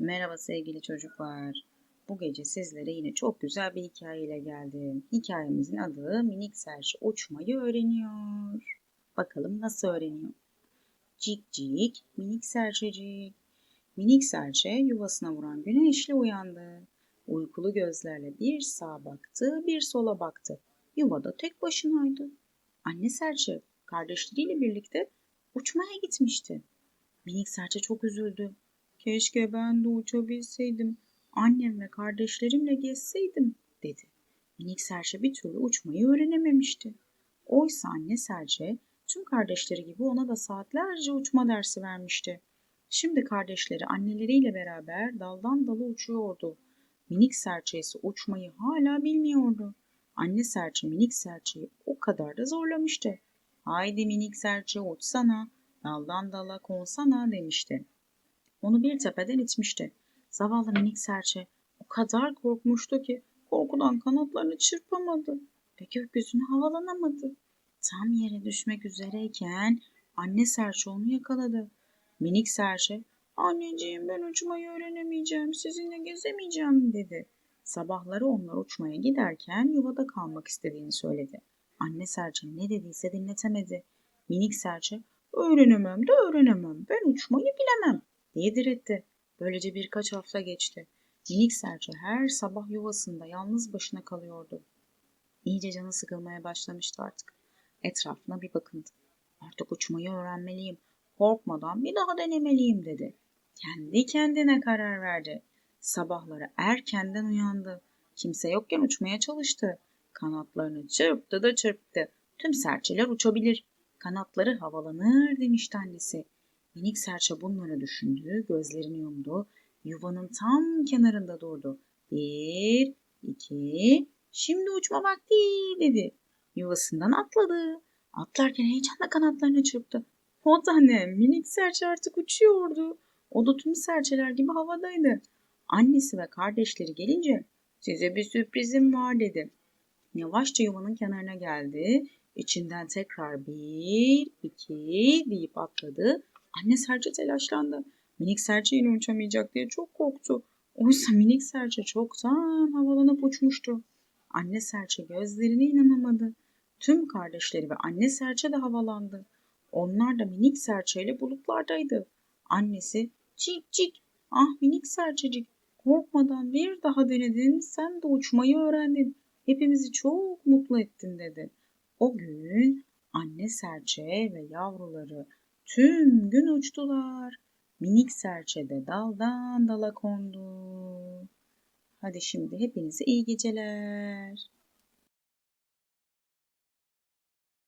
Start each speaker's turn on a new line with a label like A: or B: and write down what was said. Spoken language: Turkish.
A: Merhaba sevgili çocuklar. Bu gece sizlere yine çok güzel bir hikayeyle geldim. Hikayemizin adı Minik Serçe Uçmayı Öğreniyor. Bakalım nasıl öğreniyor? Cik cik, minik serçecik. Minik serçe yuvasına vuran güneşle uyandı. Uykulu gözlerle bir sağa baktı, bir sola baktı. Yuvada tek başınaydı. Anne serçe kardeşleriyle birlikte uçmaya gitmişti. Minik serçe çok üzüldü. Keşke ben de uçabilseydim. Annem ve kardeşlerimle gezseydim dedi. Minik serçe bir türlü uçmayı öğrenememişti. Oysa anne serçe tüm kardeşleri gibi ona da saatlerce uçma dersi vermişti. Şimdi kardeşleri anneleriyle beraber daldan dala uçuyordu. Minik serçe ise uçmayı hala bilmiyordu. Anne serçe minik serçeyi o kadar da zorlamıştı. Haydi minik serçe uçsana, daldan dala konsana demişti. Onu bir tepeden itmişti. Zavallı minik serçe o kadar korkmuştu ki korkudan kanatlarını çırpamadı ve gökyüzüne havalanamadı. Tam yere düşmek üzereyken anne serçe onu yakaladı. Minik serçe, anneciğim ben uçmayı öğrenemeyeceğim, sizinle gezemeyeceğim dedi. Sabahları onlar uçmaya giderken yuvada kalmak istediğini söyledi. Anne serçe ne dediyse dinletemedi. Minik serçe, öğrenemem de öğrenemem, ben uçmayı bilemem diye diretti. Böylece birkaç hafta geçti. Minik serçe her sabah yuvasında yalnız başına kalıyordu. İyice canı sıkılmaya başlamıştı artık. Etrafına bir bakındı. Artık uçmayı öğrenmeliyim. Korkmadan bir daha denemeliyim dedi. Kendi kendine karar verdi. Sabahları erkenden uyandı. Kimse yokken uçmaya çalıştı. Kanatlarını çırptı da çırptı. Tüm serçeler uçabilir. Kanatları havalanır demişti annesi. Minik serçe bunları düşündü, gözlerini yumdu, yuvanın tam kenarında durdu. Bir, iki, şimdi uçma vakti dedi. Yuvasından atladı. Atlarken heyecanla kanatlarını çırptı. O da? Minik serçe artık uçuyordu. O da tüm serçeler gibi havadaydı. Annesi ve kardeşleri gelince size bir sürprizim var dedi. Yavaşça yuvanın kenarına geldi. İçinden tekrar bir, iki deyip atladı. Anne serçe telaşlandı. Minik serçe yine uçamayacak diye çok korktu. Oysa minik serçe çoktan havalanıp uçmuştu. Anne serçe gözlerine inanamadı. Tüm kardeşleri ve anne serçe de havalandı. Onlar da minik serçeyle bulutlardaydı. Annesi cik cik ah minik serçecik korkmadan bir daha denedin sen de uçmayı öğrendin. Hepimizi çok mutlu ettin dedi. O gün anne serçe ve yavruları Tüm gün uçtular. Minik serçe de daldan dala kondu. Hadi şimdi hepinize iyi geceler.